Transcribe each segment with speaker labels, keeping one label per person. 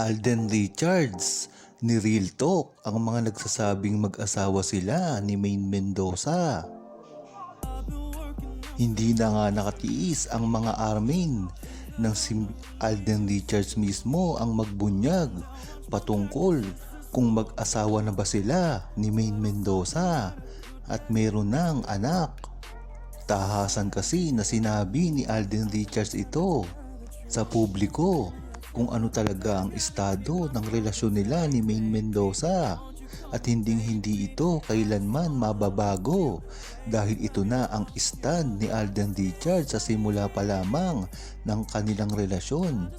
Speaker 1: Alden Richards ni Real Talk ang mga nagsasabing mag-asawa sila ni Maine Mendoza. Hindi na nga nakatiis ang mga armin ng si Alden Richards mismo ang magbunyag patungkol kung mag-asawa na ba sila ni Maine Mendoza at meron ng anak. Tahasan kasi na sinabi ni Alden Richards ito sa publiko kung ano talaga ang estado ng relasyon nila ni Maine Mendoza. At hinding hindi ito kailanman mababago dahil ito na ang stand ni Alden Richards sa simula pa lamang ng kanilang relasyon.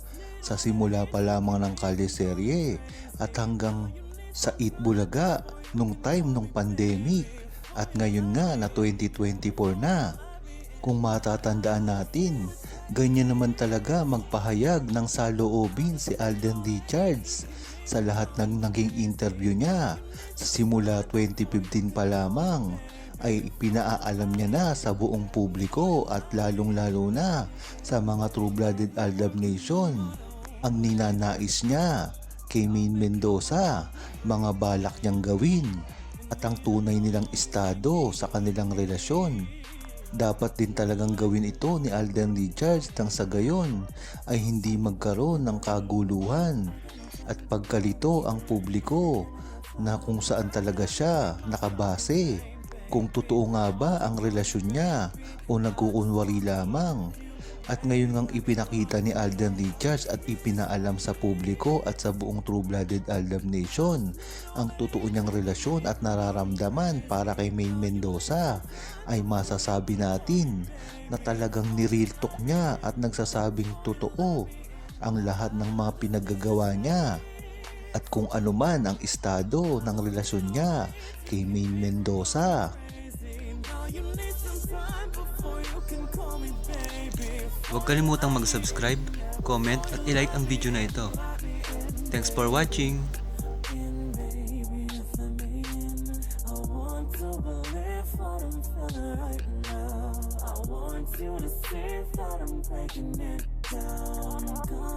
Speaker 1: Sa simula pa lamang ng kaliserye at hanggang sa Itbulaga nung time nung pandemic. At ngayon nga na 2024 na. Kung matatandaan natin, ganyan naman talaga magpahayag ng saloobin si Alden Richards sa lahat ng naging interview niya. Sa simula 2015 pa lamang ay pinaalam niya na sa buong publiko at lalong-lalo na sa mga true-blooded Aldab Nation ang ninanais niya kay Maine Mendoza, mga balak niyang gawin at ang tunay nilang estado sa kanilang relasyon. Dapat din talagang gawin ito ni Alden Richards nang sa gayon ay hindi magkaroon ng kaguluhan at pagkalito ang publiko na kung saan talaga siya nakabase kung totoo nga ba ang relasyon niya o nagkukunwari lamang. At ngayon ngang ipinakita ni Alden Richards at ipinaalam sa publiko at sa buong true-blooded Aldab Nation ang totoo niyang relasyon at nararamdaman para kay Maine Mendoza ay masasabi natin na talagang nireal talk niya at nagsasabing totoo ang lahat ng mga pinagagawa niya at kung ano man ang estado ng relasyon niya kay Maine Mendoza.
Speaker 2: Huwag kalimutang mag-subscribe, comment at ilike ang video na ito. Thanks for watching!
Speaker 3: you to see that I'm breaking it.